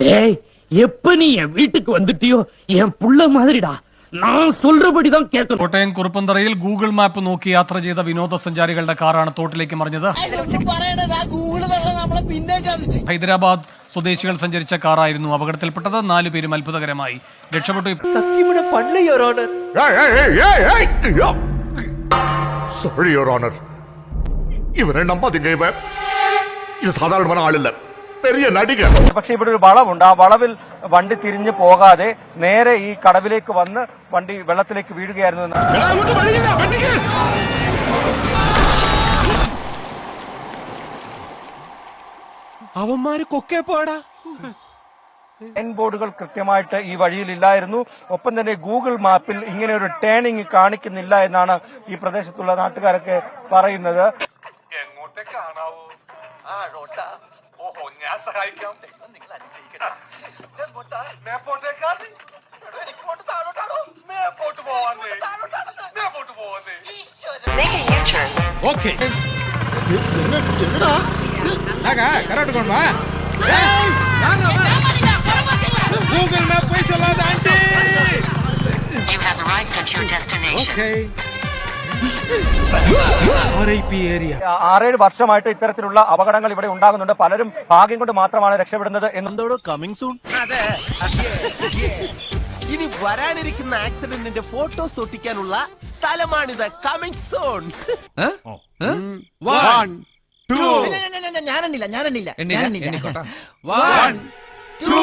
டேய் எப்ப நீ என் வீட்டுக்கு வந்துட்டியோ என் புள்ள மாதிரிடா நான் சொல்றபடிதான் கேட்கணும் കോട്ടയം കുറുപ്പന്തറയിൽ ഗൂഗിൾ മാപ്പ് നോക്കി യാത്ര ചെയ്ത വിനോദസഞ്ചാരികളുടെ കാറാണ് തോട്ടിലേക്ക് മറിഞ്ഞത് ഇതൊന്നും പറയണത് ആ ഗൂഗിള് തള്ള നമ്മളെ പിന്നെ ചതിച്ച് ഹൈദരാബാദ് സ്വദേശികൾ സഞ്ചരിച്ച കാറായിരുന്നു അപകടത്തിൽപ്പെട്ടത് നാലു പേരും അത്ഭുതകരമായി രക്ഷപ്പെട്ടു സത്യമുടെ പള്ളി യോരോണർ சாரி யுவர் ஆனர் இவனை ചെറിയ നടിക പക്ഷെ ഇവിടെ ഒരു വളവുണ്ട്. ആ വളവിൽ വണ്ടി തിരിഞ്ഞു പോകാതെ നേരെ ഈ കടവിലേക്ക് വന്ന് വണ്ടി വെള്ളത്തിലേക്ക് വീഴുകയായിരുന്നു അവന്മാര് കൊക്കെ പോടാ. സൈൻ ബോർഡുകൾ കൃത്യമായിട്ട് ഈ വഴിയിലില്ലായിരുന്നു. ഒപ്പം തന്നെ ഗൂഗിൾ മാപ്പിൽ ഇങ്ങനെ ഒരു ടേണിംഗ് കാണിക്കുന്നില്ല എന്നാണ് ഈ പ്രദേശത്തുള്ള നാട്ടുകാരൊക്കെ പറയുന്നത്. എങ്ങോട്ടേക്കാണാവോ ആ ഓഹോ ഞാൻ സഹായിക്കാം നിങ്ങൾ അനുഗ്രഹിക്കണം എങ്ങോട്ടാ മേപ്പോട്ടേക്കാ എനിക്കോട്ട് താഴോട്ടാണോ മേപ്പോട്ട് പോവാന്നേ മേപ്പോട്ട് പോവാന്നേ Make a U-turn. Okay Google map പോയി சொல்லாத aunty You have arrived at your destination. Okay RIP area ആ- ആറേഴ് വർഷമായിട്ട് ഇത്തരത്തിലുള്ള അപകടങ്ങൾ ഇവിടെ ഉണ്ടാകുന്നുണ്ട്. പലരും ഭാഗ്യം കൊണ്ട് മാത്രമാണ് രക്ഷപ്പെടുന്നത് എന്ന് എന്തോടോ കമ്മിങ് സൂൺ ഇനി വരാനിരിക്കുന്ന ആക്സിഡന്റിന്റെ ഫോട്ടോസ് ഒട്ടിക്കാനുള്ള സ്ഥലമാണിത്. കമ്മിങ് സോൺ ഞാനെണ്ണില്ല ഞാനെണ്ണില്ല ഞാനെണ്ണില്ല വൺ ടു